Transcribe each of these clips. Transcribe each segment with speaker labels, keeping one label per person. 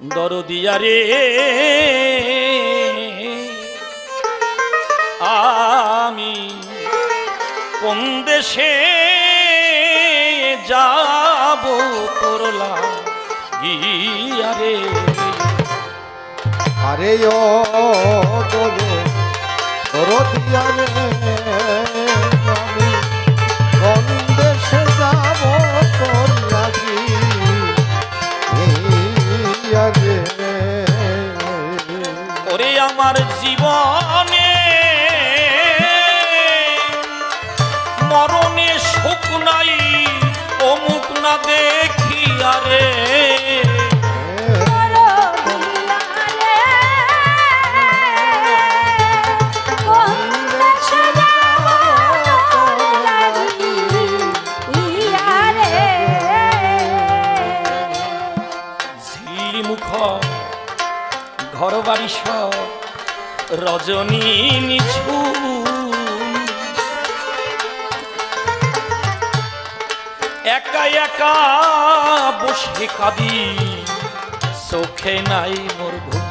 Speaker 1: দরদিয়া রে আমি কোন দেশে যাব করলা গিয়া রে।
Speaker 2: আরে ও রতিয়া রে
Speaker 1: রজনী নিছু একা একা বসে কাঁদি চোখে নাই মোর ঘুম।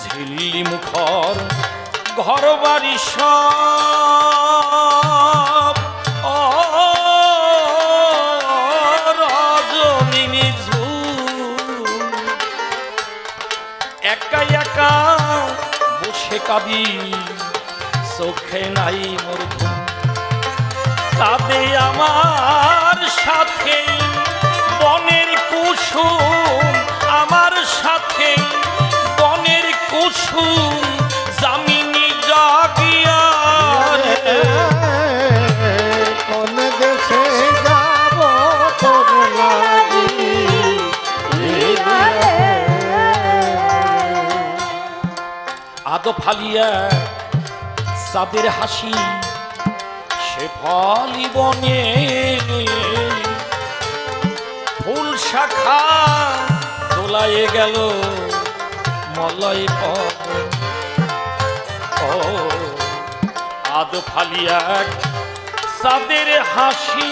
Speaker 1: ঝিল্লি মুখর ঘর বাড়ি সব কাঁদি চোখে নাই মোর ঘুম। আমার সাথে বনের কুসুম আমার সাথে বনের কুসুম আদো ফালিয়া সাদের হাসি সে ফলি বনে ফুল শাখা দোলায়ে গেল মলয় ও আদো ফালিয়া সাদের হাসি।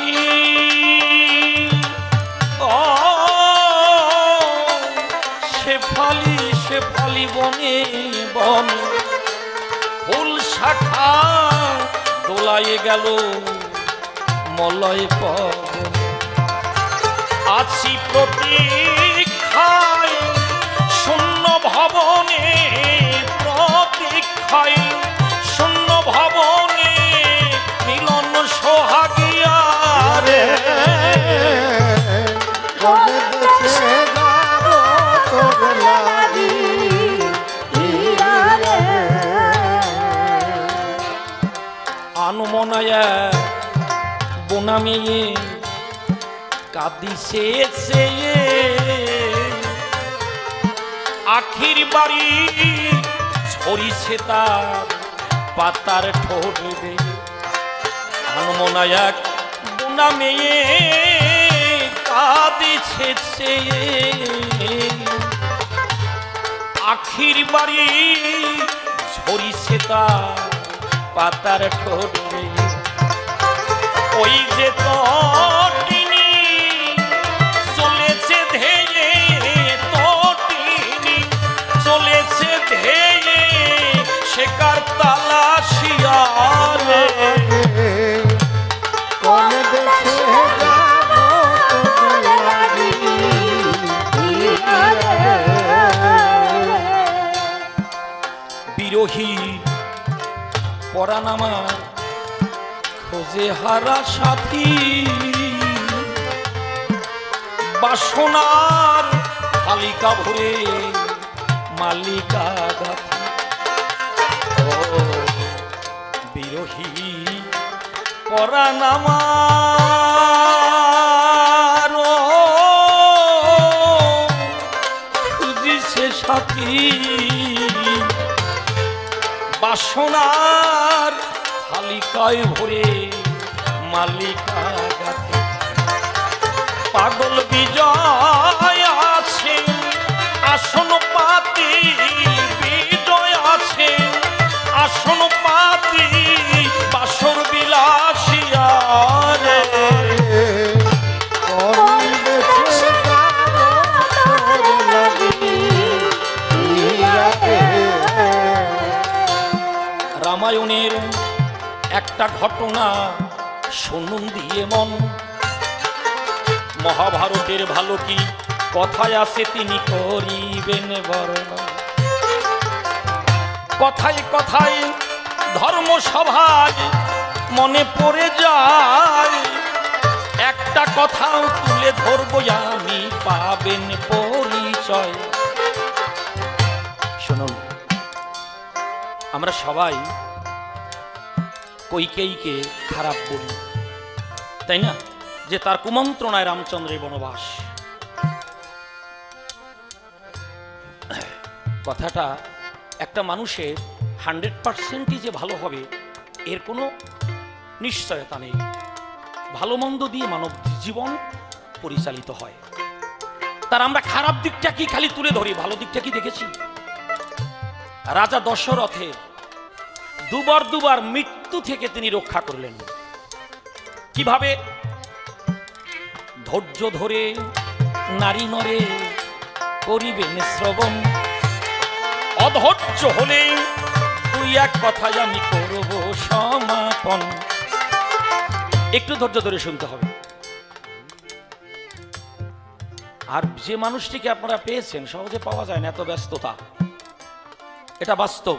Speaker 1: ও শেফালি ফলি বনে বনে, ফুল শাখা দোলায় গেল মলয় পবন। আছি প্রতীক্ষায়, শূন্য ভবনে প্রতীক্ষায় আনমনায়া বোনামিয়ে কাঁদিছে চেয়ে আখির বাড়ি ছড়িছে তার পাতার বোনা মেয়ে চেয়ে আখির বাড়ি তার পাতার ওই যে তটিনি চলেছে ধেয়ে তটিনি চলেছে ধেয়ে শেকার তালাশিয়া রে
Speaker 2: কোন দেশে যাব তোর লাগি
Speaker 1: বিরোহী পরানামা খোঁজে হারা সাথী বাসনার ভরে মালিকা সাথী বাসনার তালিকায় ভরে মালিকা পাগল বিজয় আছে, আসন পাতি বিজয় আছে, আসন পাতি বাসর বিলাসিয়া
Speaker 2: রামায়ণের
Speaker 1: একটা ঘটনা শুনুন দিয়ে মন। মহাভারতের ভালো কি কথায় আছে তিনি করিবেন বর্ণন কথায় কথায় ধর্মসভায় মনে পড়ে যায়, একটা কথাও তুলে ধরবো আমি পাবেন পরিচয়। শুনুন, আমরা সবাই কৈকেয়ীকে খারাপ বলি। তাই না? যে তার কুমন্ত্রণায় রামচন্দ্রের বনবাস। কথাটা একটা মানুষের হান্ড্রেড পার্সেন্টই যে ভালো হবে, এর কোনো নিশ্চয়তা নেই। ভালো মন্দ দিয়ে মানব জীবন পরিচালিত হয়। তার আমরা খারাপ দিকটা কি খালি তুলে ধরি? ভালো দিকটা কি দেখেছি? রাজা দশরথের দুবার দুবার মৃত্যু থেকে তিনি রক্ষা করলেন। কীভাবে? ধৈর্য ধরে, নারী নরে করিবেন শ্রবণ। অধৈর্য হলে তুই এক কথায় আমি করব সমাপন। একটু ধৈর্য ধরে শুনতে হবে। আর যে মানুষটিকে আপনারা পেয়েছেন, সহজে পাওয়া যায় না এত ব্যস্ততা। এটা বাস্তব।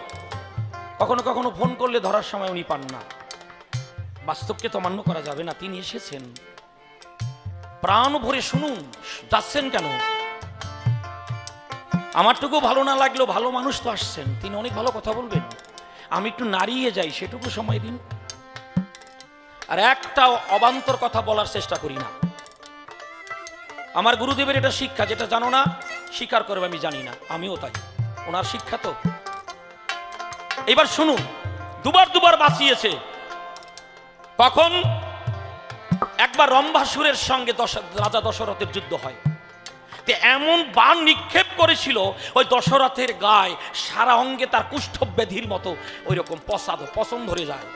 Speaker 1: কখনো কখনো ফোন করলে ধরার সময় উনি পান না। বাস্তবকে তো মান্য করা যাবে না। তিনি এসেছেন। প্রাণ ভরে শুনুন, যাচ্ছেন কেন? আমারটুকু ভালো না লাগলেও ভালো মানুষ তো আসছেন। তিনি অনেক ভালো কথা বলবেন। আমি একটু নাড়িয়ে যাই, সেটুকু সময় দিন। আর একটা অবান্তর কথা বলার চেষ্টা করি না। আমার গুরুদেবের এটা শিক্ষা, যেটা জানো না, স্বীকার করবে আমি জানি না। আমিও তাই। ওনার শিক্ষা তো। এবার শুনুন, দুবার দুবার বাঁচিয়েছে। কখন? একবার রম্ভাসুরের সঙ্গে রাজা দশরথের যুদ্ধ হয়। তে এমন বান নিক্ষেপ করেছিল, ওই দশরথের গায়ে সারা অঙ্গে তার কুষ্ঠ ব্যাধির মতো ওই রকম পসাদ, পছন্দ ধরে যায়।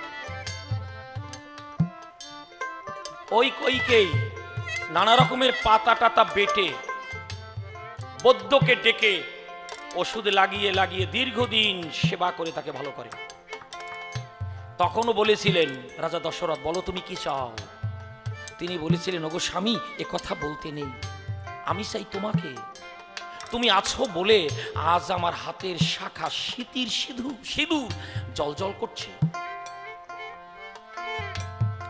Speaker 1: ওই কইকেই নানা রকমের পাতা টাতা বেটে, বৈদ্যকে ডেকে ওষুধ লাগিয়ে লাগিয়ে দীর্ঘদিন সেবা করে তাকে ভালো করে। তখনও বলেছিলেন, রাজা দশরথ, বলো তুমি কি চাও? তিনি বলেছিলেন, ওগো স্বামী, এ কথা বলতে নেই। আমি চাই তোমাকে। তুমি আছো বলে আজ আমার হাতের শাখা শীতির সিধু সিধু জল জল করছে।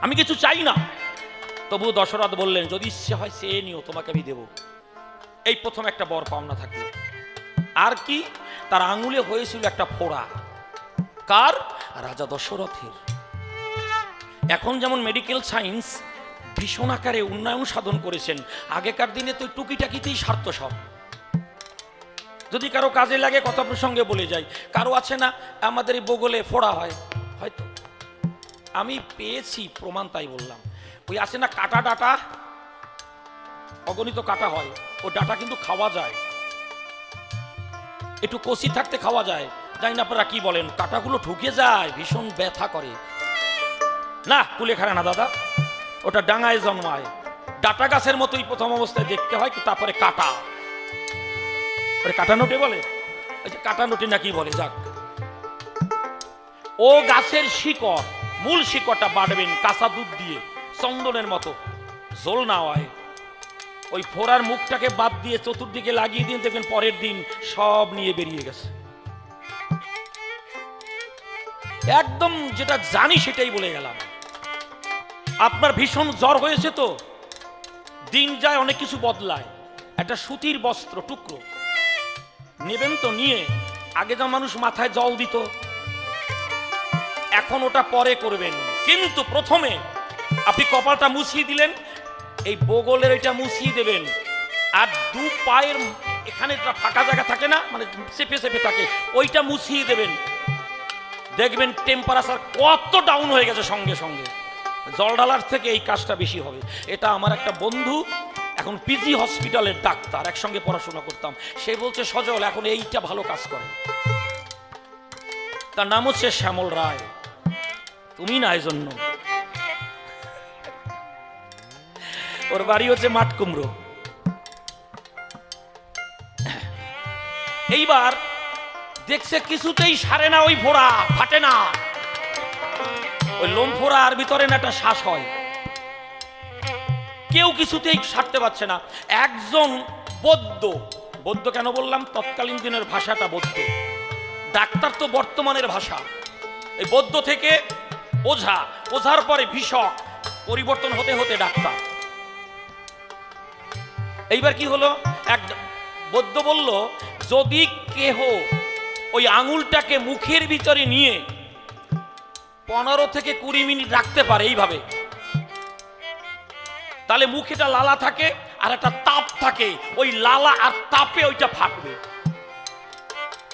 Speaker 1: আমি কিছু চাই না। তবু দশরথ বললেন, যদি ইচ্ছে হয় সে নিও, তোমাকে আমি দেব। এই প্রথম একটা বর পাওনা থাকল। আর কি? তার আঙুলে হয়েছিল একটা ফোড়া। কার রাজা দশরথের। এখন যেমন মেডিকেল সায়েন্স ভীষণ আকারে উন্নয়ন সাধন করেছেন, আগেকার দিনে তো টুকিটাকিতেই স্বার্থ সব। যদি কারও কাজে লাগে কথা প্রসঙ্গে বলে যাই, কারও আছে না, আমাদের এই বগলে ফোড়া হয়, হয়তো। আমি পেয়েছি প্রমাণ তাই বললাম। ওই আছে না কাটা ডাটা? অগণিত কাটা হয়, ও ডাটা কিন্তু খাওয়া যায়। একটু কষি থাকতে খাওয়া যায় জানি না আপনারা কি বলেন, কাটাগুলো ঢুকে যায়, ভীষণ ব্যথা করে। না, কুলে কুলেখানা না, দাদা। ওটা ডাঙায় জন্মায়। ডাটা গাছের মতোই প্রথম অবস্থায় দেখতে হয় কি তারপরে কাটা। কাটা নোটে বলে? ওই যে কাটা নোটে নাকি বলে, যাক। ও গাছের শিকড়, মূল শিকড়টা বাড়বেন, কাঁচা দুধ দিয়ে, চন্দনের মতো জোল না হয়। ওই ফোড়ার মুখটাকে বাদ দিয়ে চতুর্দিকে লাগিয়ে দিয়ে দেখবেন পরের দিন সব নিয়ে বেরিয়ে গেছে। একদম যেটা জানি সেটাই বলে গেলাম। আপনার ভীষণ জ্বর হয়েছে তো? দিন যায় অনেক কিছু বদলায়। একটা সুতির বস্ত্র, টুকরো। নেবেন তো, নিয়ে। আগে যা মানুষ মাথায় জল দিত, এখন ওটা পরে করবেন। কিন্তু প্রথমে আপনি কপালটা মুছিয়ে দিলেন, এই বগলের এটা মুছিয়ে দেবেন। আর দু পায়ের এখানে ফাঁকা জায়গা থাকে না মানে চেপে চেপে থাকে, ওইটা মুছিয়ে দেবেন। দেখবেন টেম্পারেচার কত ডাউন হয়ে গেছে সঙ্গে সঙ্গে। জল ঢালার থেকে এই কাজটা বেশি হবে। এটা আমার একটা বন্ধু, এখন পিজি হসপিটালের ডাক্তার, একসঙ্গে পড়াশোনা করতাম। সে বলছে, সজল, এখন এইটা ভালো কাজ করে। তার নাম হচ্ছে শ্যামল রায়। তুমি না জন্য ওর বাড়ি হচ্ছে মাঠ কুমড়ো। এইবার দেখছে কিছুতেই সারে না ওই ফোড়া ফাটে না। ওই লোমফোরা আর ভিতরে না একটা শ্বাস হয়। কেউ কিছুতেই সারতে পারছে না। একজন বৌদ্ধ বৌদ্ধ কেন বললাম? তৎকালীন দিনের ভাষাটা বৌদ্ধ। ডাক্তার তো বর্তমানের ভাষা। এই বৌদ্ধ থেকে ওঝা, ওঝার পরে ভীষক পরিবর্তন হতে হতে ডাক্তার। এইবার কি হলো? এক বৌদ্ধ বলল, যদি কেহ ওই আঙুলটাকে মুখের ভিতরে নিয়ে পনেরো থেকে কুড়ি মিনিট রাখতে পারে এইভাবে। তাহলে মুখেটা লালা থাকে আর একটা তাপ থাকে। ওই লালা আর তাপে ওইটা ফাটবে।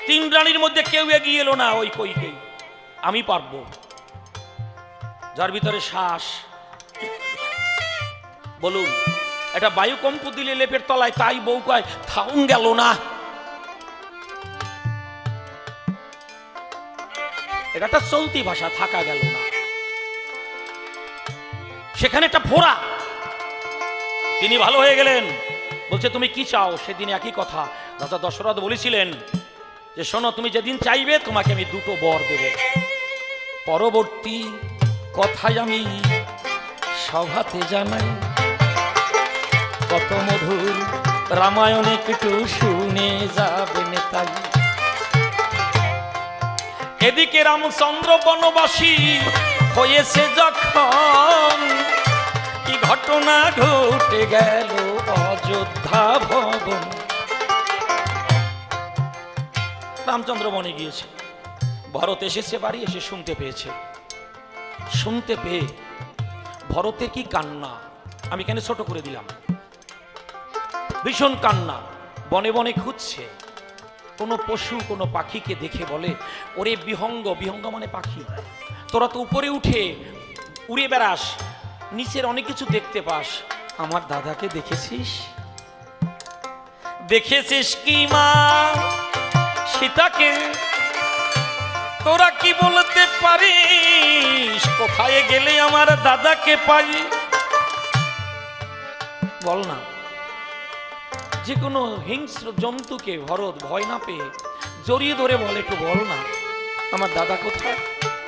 Speaker 1: তিন রানীর মধ্যে কেউ এগিয়ে এলো না ওই কইকেই আমি পারব। যার ভিতরে শ্বাস। বলুন এটা বায়ু কম্প দিলে লেপের তলায় তাই বউ কয়, থাউন গেল না। এটা একটা চলতি ভাষা, থাকা গেল না। সেখানে একটা ফোড়া তিনি ভালো হয়ে গেলেন। বলছে, তুমি কি চাও? সেদিন একই কথা। রাজা দশরথ বলেছিলেন যে, শোনো, তুমি যেদিন চাইবে, তোমাকে আমি দুটো বর দেব। পরবর্তী কথাই আমি সভাতে জানাই, কত মধুর রামায়ণে একটু শুনে যাবেন তাই। এদিকে রামচন্দ্র বনবাসী হয়েছে যখন কি ঘটনা ঘটে গেল অযোধ্যা ভবন? রামচন্দ্র বনে গিয়েছে। ভরত এসেছে, বাড়ি এসে শুনতে পেয়েছে। শুনতে পেয়ে ভরতে কি কান্না? আমি কেন ছোট করে দিলাম? ভীষণ কান্না। বনে বনে খুঁজছে। কোনো পশু, কোনো পাখিকে দেখে বলে, ওরে বিহঙ্গ বিহঙ্গ মানে পাখি। তোরা তো উপরে উঠে উড়ে বেড়াস, নিচের অনেক কিছু দেখতে পাস। আমার দাদাকে দেখেছিস? দেখেছিস কি মা? সীতাকে? তোরা কি বলতে পারিস? কোথায় গেলে আমার দাদাকে পাই? বল না। যে কোনো হিংস্র জন্তুকে ভরত ভয় না পেয়ে জড়িয়ে ধরে বলে, একটু বল না, আমার দাদা কোথায়?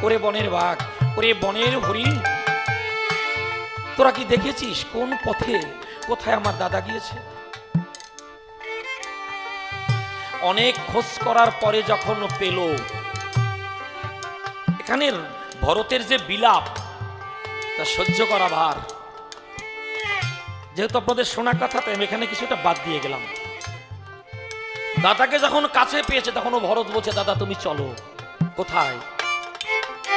Speaker 1: ওরে বনের বাঘ, ওরে বনের হরিণ। তোরা কি দেখেছিস কোন পথে কোথায় আমার দাদা গিয়েছে? অনেক খোঁজ করার পরে যখন পেল, এখানের ভরতের যে বিলাপ, তা সহ্য করা ভার। যেহেতু আপনাদের শোনা কথা তাই আমি এখানে কিছুটা বাদ দিয়ে গেলাম। দাদাকে যখন কাছে পেয়েছে, তখন ও ভরত বলছে, দাদা, তুমি চলো। কোথায়?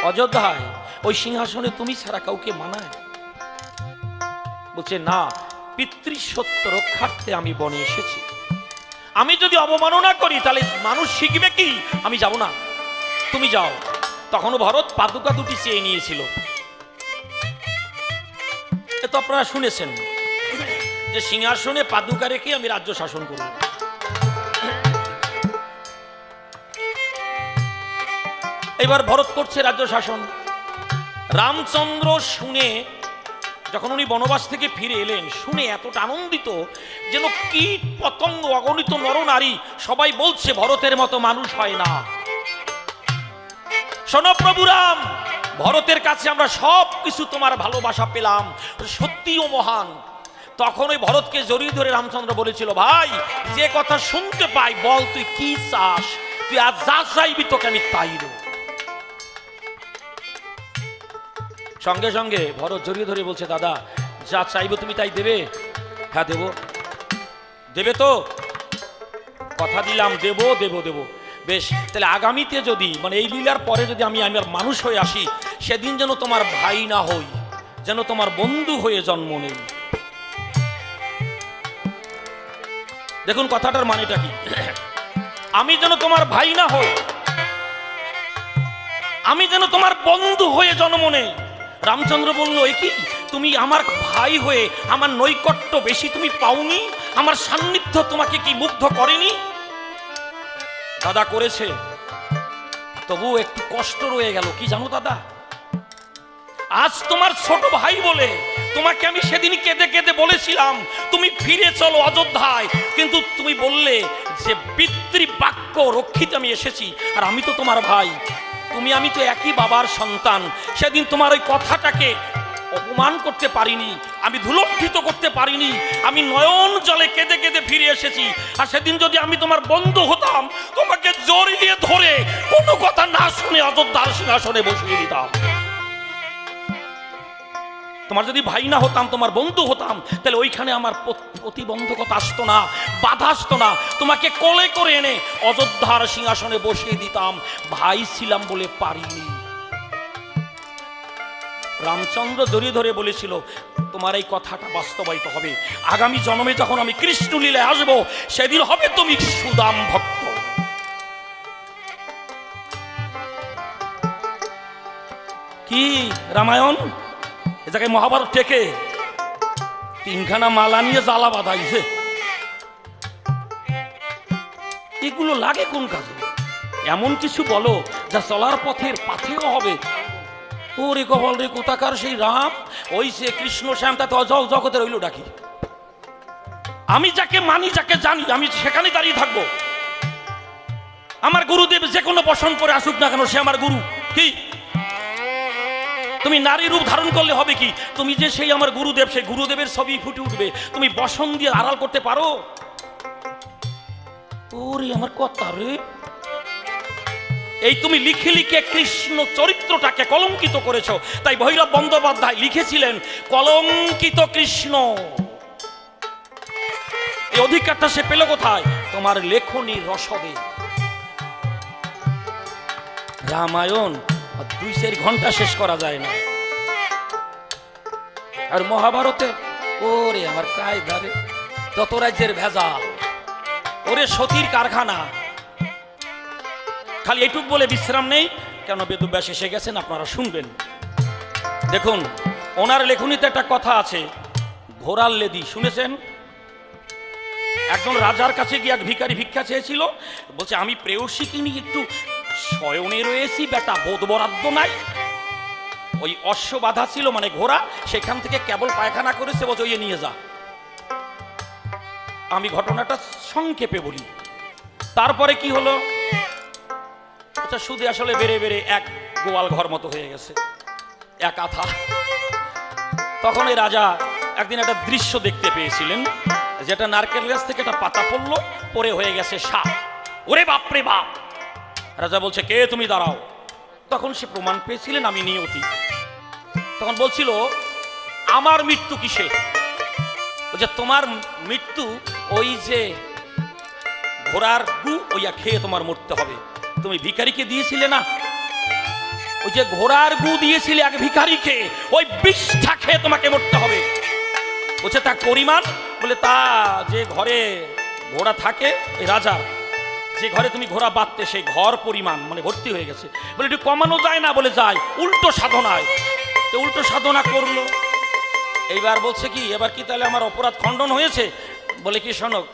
Speaker 1: অযোধ্যায়। ওই সিংহাসনে তুমি ছাড়া কাউকে মানায়? বলছে, না পিতৃসত্য রক্ষার্থে আমি বনে এসেছি। আমি যদি অবমাননা করি, তাহলে মানুষ শিখবে কি? আমি যাব না। তুমি যাও। তখনও ভরত পাদুকা দুটি চেয়ে নিয়েছিল। এ তো আপনারা শুনেছেন। যে সিংহাসনে পাদুকা রেখে আমি রাজ্য শাসন করব। এবার ভরত করছে রাজ্য শাসন। রামচন্দ্র শুনে যখন উনি বনবাস থেকে ফিরে এলেন, শুনে এতটা আনন্দিত যেন কীট পতঙ্গ, অগণিত নরনারী সবাই বলছে, ভরতের মতো মানুষ হয় না। শোনো প্রভু রাম, ভরতের কাছে আমরা সব কিছু তোমার ভালোবাসা পেলাম। সত্যিও মহান। তখন ওই ভরতকে জড়িয়ে ধরে রামচন্দ্র বলেছিল, ভাই, যে কথা শুনতে পাই, বল তুই কি চাস? তুই আজ যা চাইবি তোকে আমি তাই সঙ্গে সঙ্গে ভরত জড়িয়ে ধরে বলছে, দাদা, যা চাইব তুমি তাই দেবে? হ্যাঁ দেব। দেবে তো? কথা দিলাম, দেব দেব দেব। বেশ, তাহলে আগামীতে যদি মানে এই লীলার পরে যদি আমি আমার মানুষ হয়ে আসি, সেদিন যেন তোমার ভাই না হই, যেন তোমার বন্ধু হয়ে জন্ম নেই। দেখুন কথাটার মানেটা কি? আমি যেন তোমার ভাই না হই, আমি যেন তোমার বন্ধু হয়ে জন্ম নেই। রামচন্দ্র বলল, এ কি? তুমি আমার ভাই হয়ে আমার নৈকট্য বেশি তুমি পাওনি? আমার সান্নিধ্য তোমাকে কি মুগ্ধ করেনি? দাদা করেছে। তবু একটু কষ্ট রয়ে গেল। কি জানো দাদা? আজ তোমার ছোট ভাই বলে তোমাকে আমি সেদিন কেঁদে কেঁদে বলেছিলাম, তুমি ফিরে চলো অযোধ্যায়। কিন্তু তুমি বললে যে, পিতৃ বাক্য রক্ষিত আমি এসেছি, আর আমি তো তোমার ভাই। তুমি, আমি তো একই বাবার সন্তান। সেদিন তোমার ওই কথাটাকে অপমান করতে পারিনি, আমি ধুলক্ষিত করতে পারিনি, আমি নয়ন জলে কেঁদে কেঁদে ফিরে এসেছি। আর সেদিন যদি আমি তোমার বন্ধু হতাম, তোমাকে জড়িয়ে ধরে কোনো কথা না শুনে অযোধ্যার সিংহাসনে বসিয়ে দিতাম। তোমার যদি ভাই না হতাম, তোমার বন্ধু হতাম, তাহলে ওইখানে আমার প্রতিবন্ধকতা আসতো না, বাধা আসতো না। তোমাকে কোলে করে এনে অযোধ্যার সিংহাসনে বসিয়ে দিতাম। ভাই ছিলাম বলে পারিনি। রামচন্দ্র জড়িয়ে ধরে বলেছিল, তোমার এই কথাটা বাস্তবায়িত হবে। আগামী জন্মে যখন আমি কৃষ্ণ লীলায় আসব, সেদিন হবে তুমি সুদাম ভক্ত। কি, রামায়ণ? এ জায়গায় মহাভারত থেকে তিনখানা মালা নিয়ে জ্বালা বাঁধাইছে। এগুলো লাগে কোন কাজে? এমন কিছু বলো যা চলার পথের পাথেও হবে। ওরে কবল রে, কোথাকার সেই রাম? ওই সে কৃষ্ণ শ্যাম তা তো অজ- জগতের হইল ডাকি আমি যাকে মানি, যাকে জানি, আমি সেখানে দাঁড়িয়ে থাকব। আমার গুরুদেব যে কোনো বসন করে আসুক না কেন, সে আমার গুরু। কি? তুমি নারী রূপ ধারণ করলে হবে কি? তুমি যে সেই আমার গুরুদেব, সেই গুরুদেবের ছবি ফুটে উঠবে। তুমি বসন দিয়ে আড়াল করতে পারো? ওরে আমার কথা রে। এই তুমি লিখে লিখে কৃষ্ণ চরিত্রটাকে কলঙ্কিত করেছ। তাই ভৈরব বন্দ্যোপাধ্যায় লিখেছিলেন, কলঙ্কিত কৃষ্ণ। এই অধিকারটা সে পেল কোথায়? তোমার লেখনী রসদে। রামায়ণ আর দুই চার ঘণ্টা শেষ করা যায় না। আর মহাভারতে, ওরে আমার কায়দারে যত রাজ্যের ভেজাল, ওরে সতীর কারখানা। খালি এইটুক বলে বিশ্রাম নেই, কেন বেদব্যাস এসে গেছেন আপনারা শুনবেন। দেখুন, ওনার লেখনীতে একটা কথা আছে ঘোড়ার লেদি, শুনেছেন? একজন রাজার কাছে গিয়ে এক ভিখারি ভিক্ষা চেয়েছিল, বলছে, আমি প্রেয়সীকে নিয়ে একটু শয়নে রয়েছি, বেটা, বোধ বরাদ্দ নাই। ওই অশ্ব বাধা ছিল মানে ঘোড়া, সেখান থেকে কেবল পায়খানা করেছে ওই নিয়ে যা। আমি ঘটনাটা সংক্ষেপে বলি। তারপরে কি হলো? আচ্ছা সুদে আসলে বেড়ে বেড়ে এক গোয়াল ঘর মতো হয়ে গেছে, এক আথা তখন এই রাজা একদিন একটা দৃশ্য দেখতে পেয়েছিলেন, যেটা নারকেল গাছ থেকে একটা পাতা পড়ল পরে হয়ে গেছে সাপ। ওরে বাপরে বাপ! রাজা বলছে, কে তুমি? দাঁড়াও। তখন সে প্রমাণ পেয়েছিলেন, আমি নিয়তি। তখন বলছিল, আমার মৃত্যু কিসে? বলছে তোমার মৃত্যু ওই যে ঘোড়ার গু, ওইয়া খেয়ে তোমার মরতে হবে। তুমি ভিখারিকে দিয়েছিলে না? ওই যে ঘোড়ার গু দিয়েছিলে এক ভিখারিকে, ওই বিষটা খেয়ে তোমাকে মরতে হবে। বলছে তার পরিমাণ? বলে, তা যে ঘরে ঘোড়া থাকে রাজার যে ঘরে তুমি ঘোড়া বাঁধতে, সেই ঘর পরিমাণ মানে ভর্তি হয়ে গেছে। বলে, একটু কমানো যায় না? বলে যায় উল্টো সাধনায়। তো উল্টো সাধনা করল। এইবার বলছে কি, এবার কি তাহলে আমার অপরাধ খণ্ডন হয়েছে? বলে কি শোনক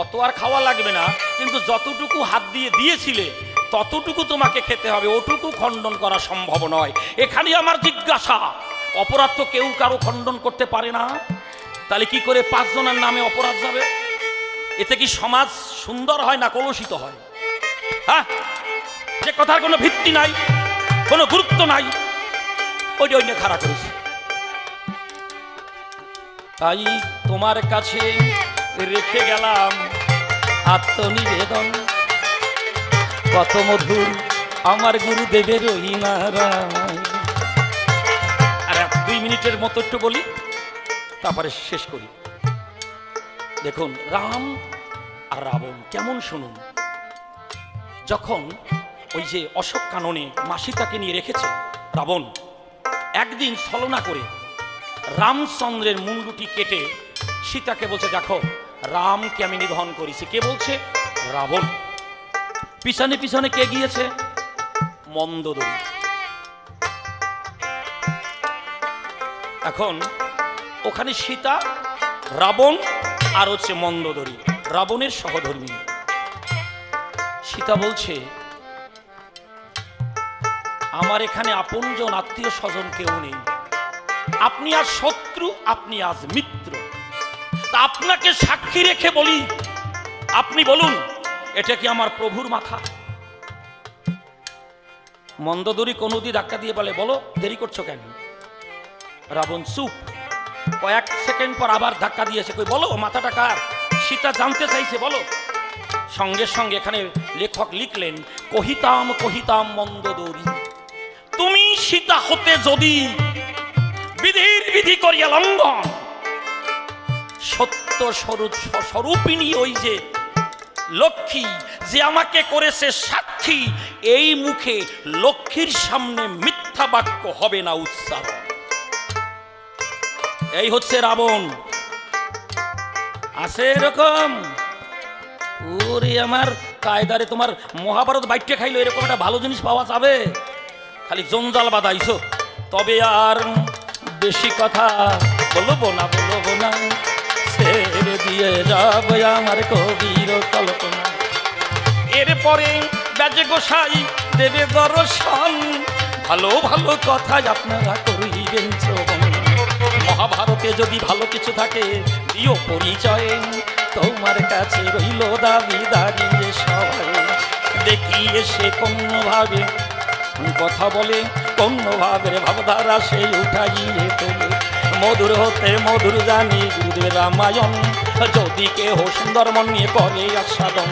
Speaker 1: অত আর খাওয়া লাগবে না, কিন্তু যতটুকু হাত দিয়ে দিয়েছিলে, ততটুকু তোমাকে খেতে হবে। ওটুকু খণ্ডন করা সম্ভব নয়। এখানে আমার জিজ্ঞাসা। অপরাধ তো কেউ কারও খণ্ডন করতে পারে না। তাহলে কি করে পাঁচজনের নামে অপরাধ যাবে? এতে কি সমাজ সুন্দর হয় না কলুষিত হয়? হ্যাঁ? যে কথার কোনো ভিত্তি নাই, কোনো গুরুত্ব নাই, ওইটা অন্য খারাপ করেছে। তাই তোমার কাছে রেখে গেলাম আত্মনিবেদন। কত মধুর আমার গুরুদেবের আর দুই মিনিটের মতো একটু বলি, তারপরে শেষ করি। দেখুন, রাম আর রাবণ, কেমন শুনুন? যখন ওই যে অশোক কাননে মাসিতাকে নিয়ে রেখেছে রাবণ, একদিন ছলনা করে রামচন্দ্রের মুন্ডুটি কেটে সীতাকে বলছে, দেখো, রামকে আমি নিধন করেছি। কে বলছে? রাবণ। পিছনে পিছনে কে গিয়েছে? মন্দদরি। এখন ওখানে সীতা, রাবণ আর হচ্ছে মন্দদরি, রাবণের সহধর্মী। সীতা বলছে, আমার এখানে আপনজন আত্মীয় স্বজন কেউ নেই। আপনি আজ শত্রু, আপনি আজ মিত্র। তা আপনাকে সাক্ষী রেখে বলি, আপনি বলুন, এটা কি আমার প্রভুর মাথা? মন্দদরি কনুদি ধাক্কা দিয়ে বলে, বলো, দেরি করছ কেন? রাবণ চুপ। কয়েক সেকেন্ড পর আবার ধাক্কা দিয়েছে। কই, বলো, মাথাটা কার? সীতা জানতে চাইছে, বলো। সঙ্গে সঙ্গে এখানে লেখক লিখলেন, কহিতাম কহিতাম মন্দদরি তুমি সীতা হতে যদি বিধির বিধি করিয়া লঙ্ঘন, সত্য স্বরূপ স্বরূপিণী ওই যে লক্ষ্মী যে আমাকে করেছে সাক্ষী, এই মুখে লক্ষ্মীর সামনে মিথ্যা বাক্য হবে না উচ্চারণ। এই হচ্ছে রাবণ। আছে এরকম? ওরে আমার, কায়দারে তোমার মহাভারত বাইটে খাইলো, এরকম একটা ভালো জিনিস পাওয়া যাবে? খালি জঞ্জাল বাদাইছো তবে আর বেশি কথা বলব না বলব না। ছেড়ে দিয়ে যাবে আমার কবির কল্পনা। এরপরে ব্যাজে গোসাই দেবে দর্শন। ভালো ভালো কথাই আপনারা করিবেন মহাভারতে যদি ভালো কিছু থাকে, দিও পরিচয়। তোমার কাছে রইল দাবি দাঁড়িয়ে সবাই। দেখি এসে কোনোভাবে কথা বলে কোনোভাবে ভাবধারা সে উঠাইয়ে তোলে। মধুর হতে মধুর জানি, গুরুদেব রামায়ণ। যদি কেহ সুন্দর মন নিয়ে আস্বাদন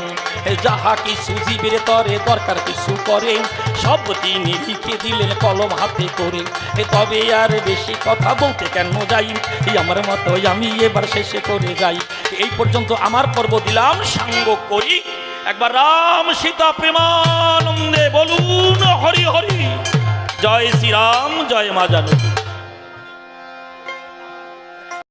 Speaker 1: যাহা কিছু জীবের তরে দরকার কিছু করে, সব তিনি লিখে দিলেন কলম হাতে করে। তবে আর বেশি কথা বলতে কেন যাই? এই আমার মতো আমি এবার শেষে করে যাই। এই পর্যন্ত আমার পর্ব দিলাম, সাঙ্গ করি। একবার রাম সীতা প্রেমানন্দে বলুন, হরি হরি। জয় শ্রীরাম, জয় মা